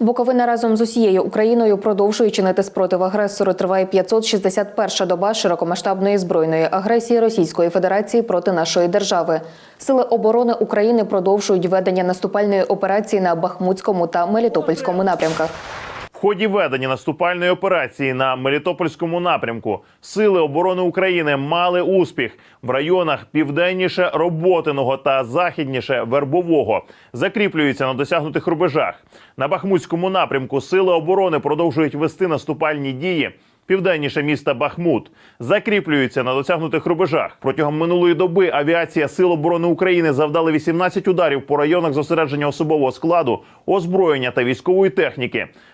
Буковина разом з усією Україною продовжує чинити спротив агресору. Триває 561-ша доба широкомасштабної збройної агресії Російської Федерації проти нашої держави. Сили оборони України продовжують ведення наступальної операції на Бахмутському та Мелітопольському напрямках. Ході ведення наступальної операції на Мелітопольському напрямку Сили оборони України мали успіх в районах південніше Роботиного та західніше Вербового. Закріплюються на досягнутих рубежах. На Бахмутському напрямку Сили оборони продовжують вести наступальні дії. Південніше міста Бахмут закріплюються на досягнутих рубежах. Протягом минулої доби авіація Сил оборони України завдали 18 ударів по районах зосередження особового складу, озброєння та військової техніки